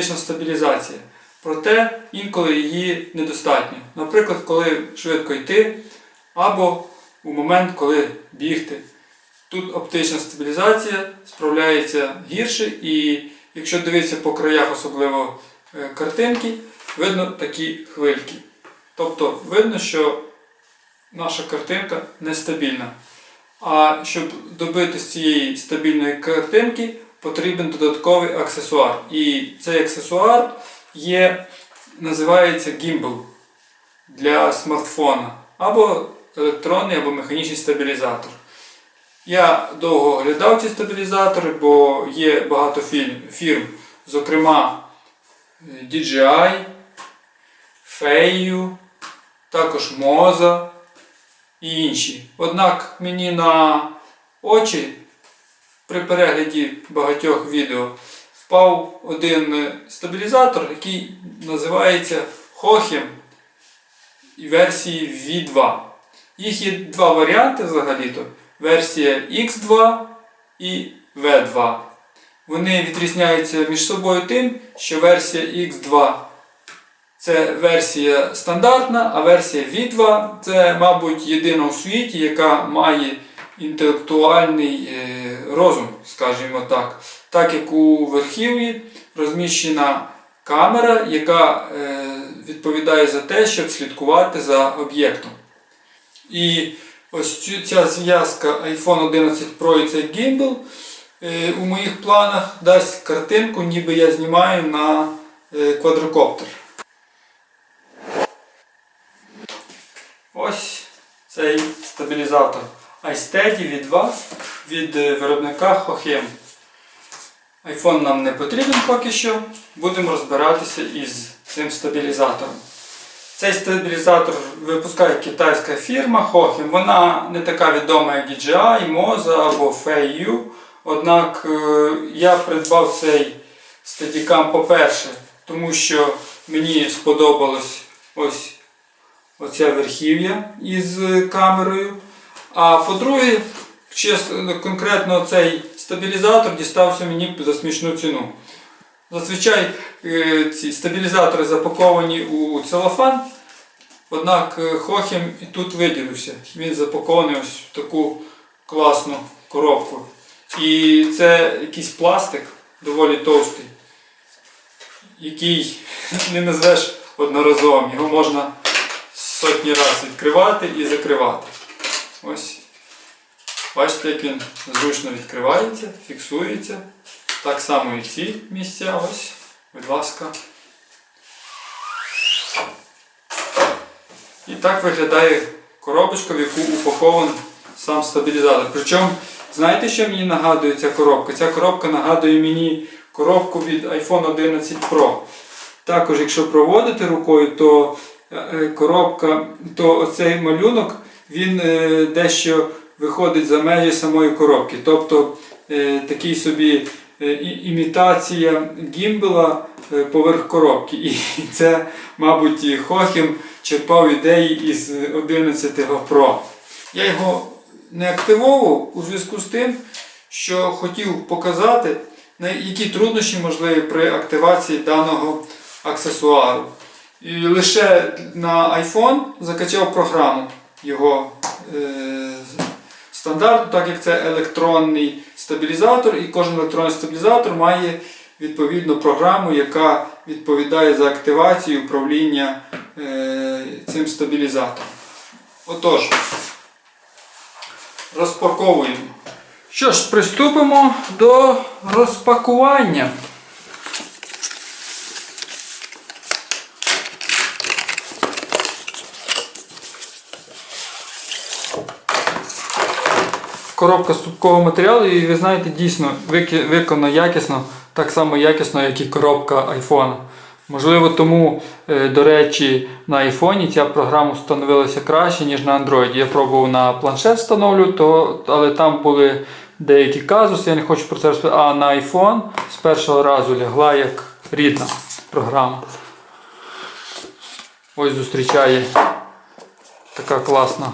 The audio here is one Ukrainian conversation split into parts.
оптична стабілізація. Проте інколи її недостатньо. Наприклад, коли швидко йти, або у момент, коли бігти. Тут оптична стабілізація справляється гірше, і якщо дивитися по краях, особливо е, картинки, видно такі хвильки. Тобто видно, що наша картинка нестабільна. А щоб добитися цієї стабільної картинки, потрібен додатковий аксесуар. І цей аксесуар є, називається гімбл для смартфона. Або електронний, або механічний стабілізатор. Я довго оглядав ці стабілізатори, бо є багато фірм, зокрема DJI, Feiyu, також Moza і інші. Однак мені на очі при перегляді багатьох відео впав один е, стабілізатор, який називається і версії V2. Їх є два варіанти взагалі-то. Версія X2 і V2. Вони відрізняються між собою тим, що версія X2 це версія стандартна, а версія V2 це, мабуть, єдина у світі, яка має інтелектуальний е, розум, скажімо так. Так як у верхів'ї розміщена камера, яка е, відповідає за те, щоб слідкувати за об'єктом. І ось ця зв'язка iPhone 11 Pro і цей Gimbal е, у моїх планах дасть картинку, ніби я знімаю на квадрокоптер. Ось цей стабілізатор iSteady V2 від е, виробника Hohem. iPhone нам не потрібен поки що. Будемо розбиратися із цим стабілізатором. Цей стабілізатор випускає китайська фірма Hohem. Вона не така відома, як DJI, Moza або Feiyu. Однак е, я придбав цей стадікам, по-перше, тому що мені сподобалось ось оце верхів'я із камерою. А по-друге, конкретно цей стабілізатор дістався мені за смішну ціну. Зазвичай е, ці стабілізатори запаковані у целофан, однак е, Хохім і тут виділився. Він запакований ось в таку класну коробку. І це якийсь пластик доволі товстий, який не назвеш одноразовим. Його можна сотні разів відкривати і закривати. Ось. Бачите, як він зручно відкривається, фіксується. Так само і ці місця. Ось, будь ласка. І так виглядає коробочка, в яку упакований сам стабілізатор. Причому, знаєте, що мені нагадує ця коробка? Ця коробка нагадує мені коробку від iPhone 11 Pro. Також, якщо проводити рукою, то е, е, коробка, то оцей малюнок він е, дещо виходить за межі самої коробки. Тобто е, такий собі е, імітація гімбела поверх коробки. І це, мабуть, Хохім черпав ідеї із 11 Pro. Я його не активовував у зв'язку з тим, що хотів показати, які труднощі можливі при активації даного аксесуару. І лише на iPhone закачав програму його е, стандарту, так як це електронний стабілізатор, і кожен електронний стабілізатор має відповідну програму, яка відповідає за активацію управління е, цим стабілізатором. Отож, розпаковуємо. Що ж, приступимо до розпакування. Коробка з матеріалу, і ви знаєте, дійсно виконана якісно, так само якісно, як і коробка iPhone. Можливо, тому, е, до речі, на iPhone ця програма встановилася краще, ніж на Android. Я пробував на планшет встановлю, то, але там були деякі казуси, я не хочу про це розповідати. А на iPhone з першого разу лягла як рідна програма. Ось зустрічає така класна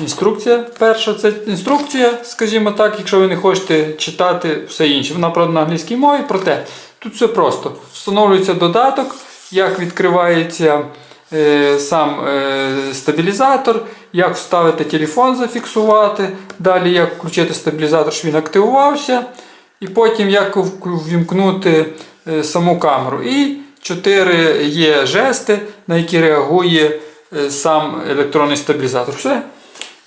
Інструкція перша це інструкція, скажімо так, якщо ви не хочете читати все інше. Вона правда на англійській мові, проте тут все просто. Встановлюється додаток, як відкривається е, сам е, стабілізатор, як вставити телефон, зафіксувати, далі як включити стабілізатор, щоб він активувався, і потім як ввімкнути е, саму камеру. І чотири є жести, на які реагує е, сам електронний стабілізатор. Все.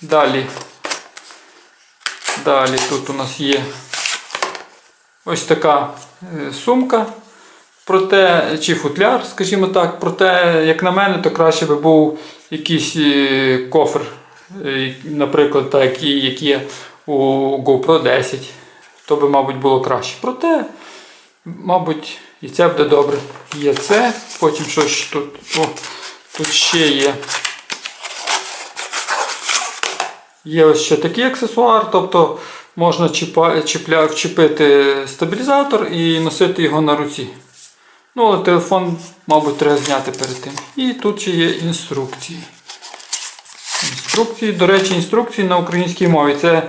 Далі. Далі тут у нас є ось така е, сумка. Проте, чи футляр, скажімо так, проте, як на мене, то краще би був якийсь е, кофр, е, наприклад, так, який, як є у GoPro 10. То би, мабуть, було краще. Проте, мабуть, і це буде добре. Є це, потім щось тут. О, тут ще є. Є ось ще такий аксесуар, тобто можна чіпа, чіпля, вчепити стабілізатор і носити його на руці. Ну, але телефон, мабуть, треба зняти перед тим. І тут ще є інструкції. Інструкції, до речі, інструкції на українській мові. Це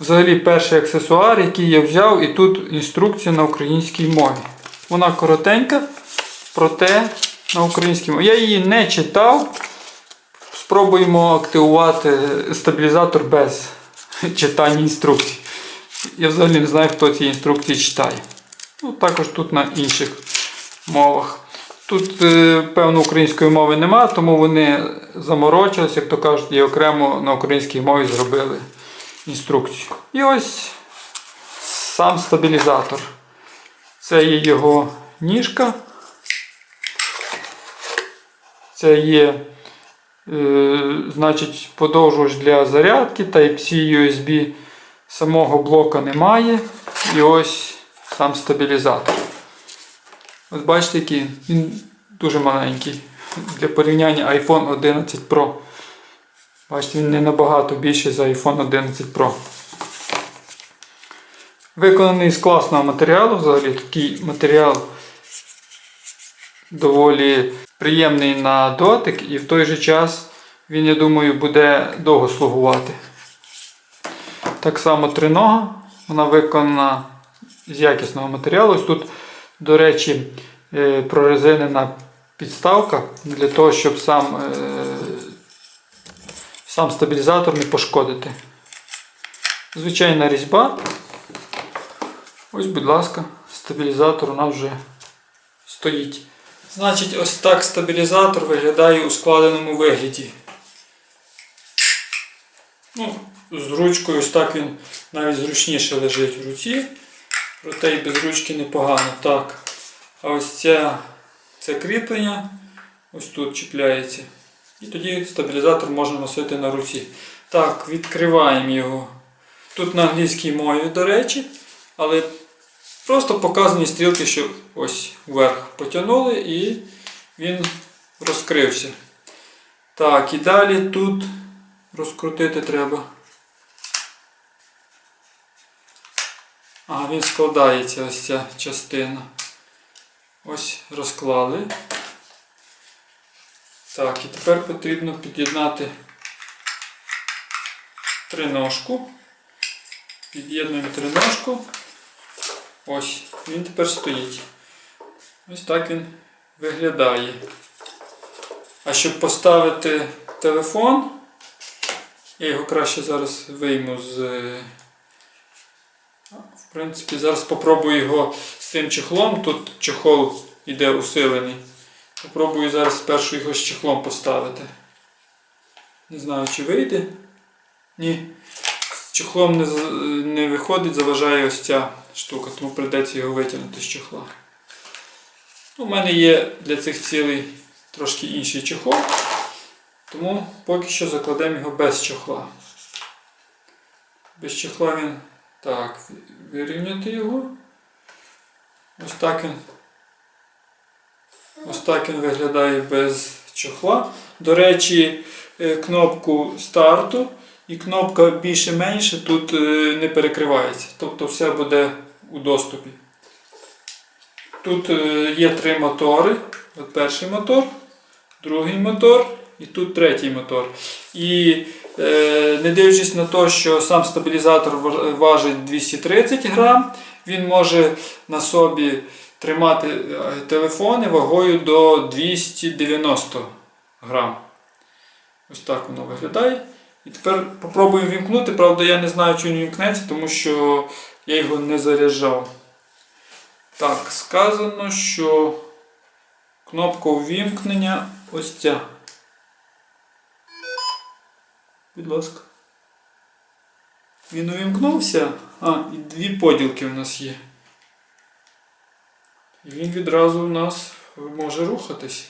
взагалі перший аксесуар, який я взяв, і тут інструкція на українській мові. Вона коротенька, проте на українській мові. Я її не читав. Спробуємо активувати стабілізатор без читання інструкцій. Я взагалі не знаю, хто ці інструкції читає. Ну, також тут на інших мовах. Тут, е, певно, української мови нема, тому вони заморочились, як то кажуть, і окремо на українській мові зробили інструкцію. І ось сам стабілізатор. Це є його ніжка. Це є значить, подовжувач для зарядки, Type-C USB самого блока немає. І ось сам стабілізатор. Ось бачите, який він дуже маленький. Для порівняння iPhone 11 Pro. Бачите, він не набагато більший за iPhone 11 Pro. Виконаний з класного матеріалу, взагалі такий матеріал доволі приємний на дотик і в той же час він, я думаю, буде довго слугувати. Так само тринога, вона виконана з якісного матеріалу. Ось тут, до речі, е, прорезинена підставка для того, щоб сам, е, сам стабілізатор не пошкодити. Звичайна різьба. Ось, будь ласка, стабілізатор у нас вже стоїть. Значить, ось так стабілізатор виглядає у складеному вигляді. Ну, з ручкою ось так він навіть зручніше лежить в руці. Проте і без ручки непогано. Так. А ось ця, це кріплення ось тут чіпляється. І тоді стабілізатор можна носити на руці. Так, відкриваємо його. Тут на англійській мові, до речі, але просто показані стрілки, що ось вверх потягнули і він розкрився. Так, і далі тут розкрутити треба. А, він складається ось ця частина. Ось розклали. Так, і тепер потрібно під'єднати триножку. Під'єднуємо триножку. Ось, він тепер стоїть. Ось так він виглядає. А щоб поставити телефон, я його краще зараз вийму з. е, В принципі, зараз спробую його з цим чехлом. Тут чехол іде усилений. Попробую зараз спершу його з чехлом поставити. Не знаю, чи вийде. Ні. З чехлом не, не виходить, заважає ось ця штука, тому прийдеться його витягнути з чехла. У мене є для цих цілей трошки інший чехол, тому поки що закладемо його без чехла. Без чехла він так, вирівняти його. Ось так він. Ось так він виглядає без чохла. До речі, е, кнопку старту і кнопка більше-менше тут е, не перекривається. Тобто все буде у доступі. Тут е, є три мотори. От перший мотор, другий мотор і тут третій мотор. І е, не дивлячись на те, що сам стабілізатор важить 230 грам, він може на собі тримати телефони вагою до 290 грам. Ось так воно виглядає. І тепер попробую вімкнути. Правда, я не знаю, чи він вімкнеться, тому що я його не заряджав. Так, сказано, що кнопка увімкнення ось ця. Будь ласка. Він увімкнувся. А, і дві поділки у нас є. І він відразу у нас може рухатись.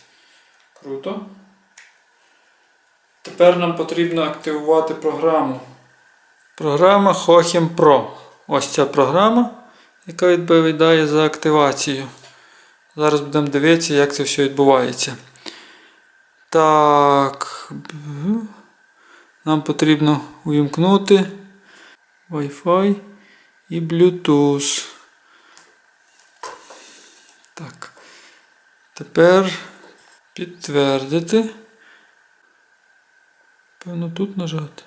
Круто. Тепер нам потрібно активувати програму. Програма Hohem Pro. Ось ця програма, яка відповідає за активацію. Зараз будемо дивитися, як це все відбувається. Так. Нам потрібно увімкнути Wi-Fi і Bluetooth. Так. Тепер підтвердити. Певно, тут нажати.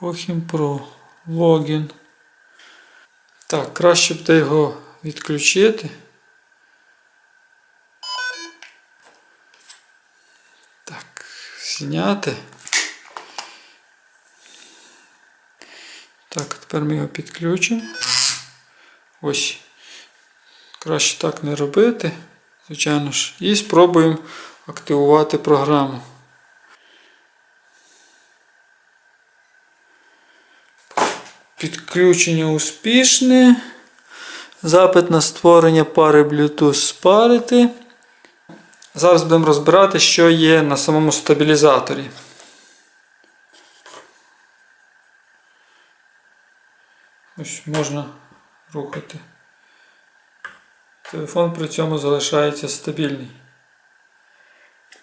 Hohem Pro. Логін. Так, краще б його відключити. Так, зняти. Так, тепер ми його підключимо. Ось. Краще так не робити, звичайно ж. І спробуємо активувати програму. Підключення успішне. Запит на створення пари Bluetooth спарити. Зараз будемо розбирати, що є на самому стабілізаторі. Ось можна рухати. Телефон при цьому залишається стабільний.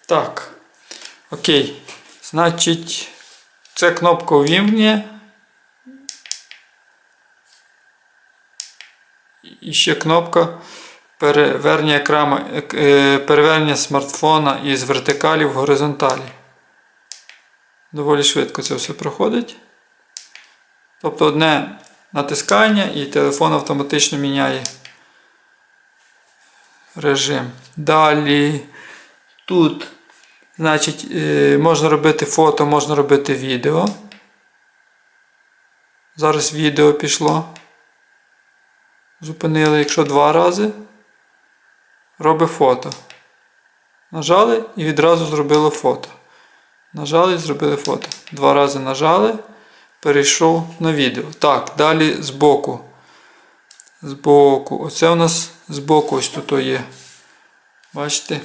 Так. Окей. Значить, це кнопка увімкнення. І ще кнопка перевернення, екрама, е, перевернення смартфона із вертикалі в горизонталі. Доволі швидко це все проходить. Тобто одне натискання і телефон автоматично міняє режим. Далі тут, значить, е, можна робити фото, можна робити відео. Зараз відео пішло. Зупинили, якщо два рази. Робить фото. Нажали і відразу зробило фото. Нажали і зробили фото. Два рази нажали, перейшов на відео. Так, далі збоку. Збоку. Оце у нас збоку ось тут є. Бачите?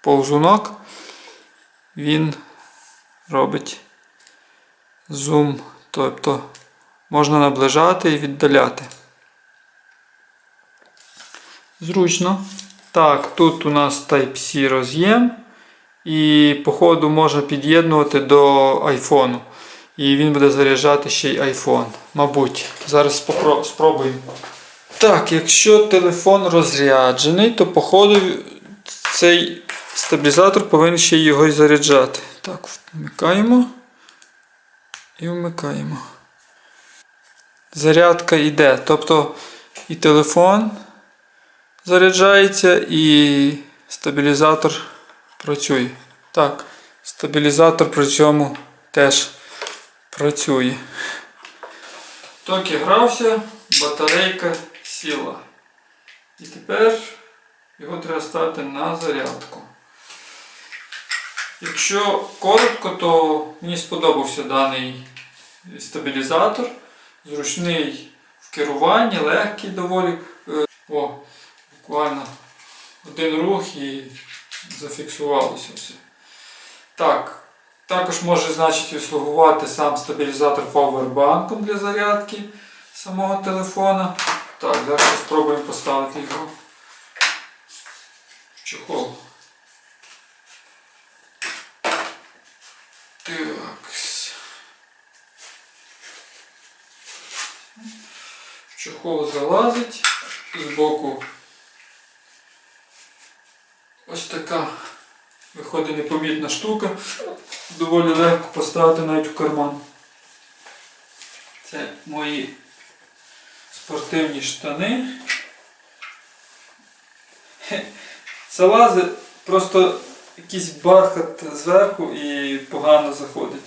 Повзунок. Він робить зум. Тобто можна наближати і віддаляти. Зручно. Так, тут у нас Type-C роз'єм. І по ходу можна під'єднувати до iPhone. І він буде заряджати ще й iPhone. Мабуть. Зараз спробуємо. Так, якщо телефон розряджений, то по ходу цей стабілізатор повинен ще його й заряджати. Так, вмикаємо. І вмикаємо. Зарядка йде. Тобто і телефон заряджається, і стабілізатор працює. Так, стабілізатор при цьому теж працює. Токи грався, батарейка сіла. І тепер його треба ставити на зарядку. Якщо коротко, то мені сподобався даний стабілізатор. Зручний в керуванні, легкий доволі. Е, О, буквально один рух і зафіксувалося все. Так, також може значить слугувати сам стабілізатор повербанком для зарядки самого телефона. Так, зараз спробуємо поставити його в чохол. Так. В чохол залазить збоку. Ось така виходить непомітна штука. Доволі легко поставити навіть в карман. Це мої спортивні штани. Хе, Залазить просто якийсь бархат зверху і погано заходить.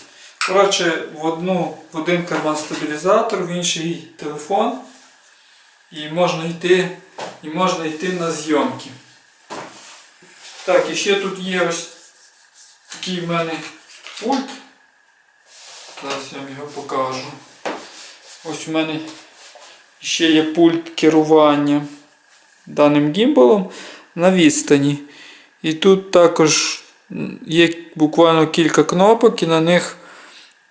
Коротше, в, одну, в один карман стабілізатор, в інший телефон. І можна йти, і можна йти на зйомки. Так, і ще тут є ось такий в мене пульт. Зараз я вам його покажу. Ось у мене ще є пульт керування даним гімбалом на відстані. І тут також є буквально кілька кнопок, і на них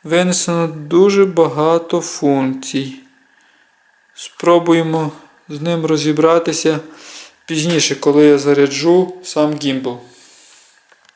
винесено дуже багато функцій. Спробуємо з ним розібратися пізніше, коли я заряджу сам гімбал.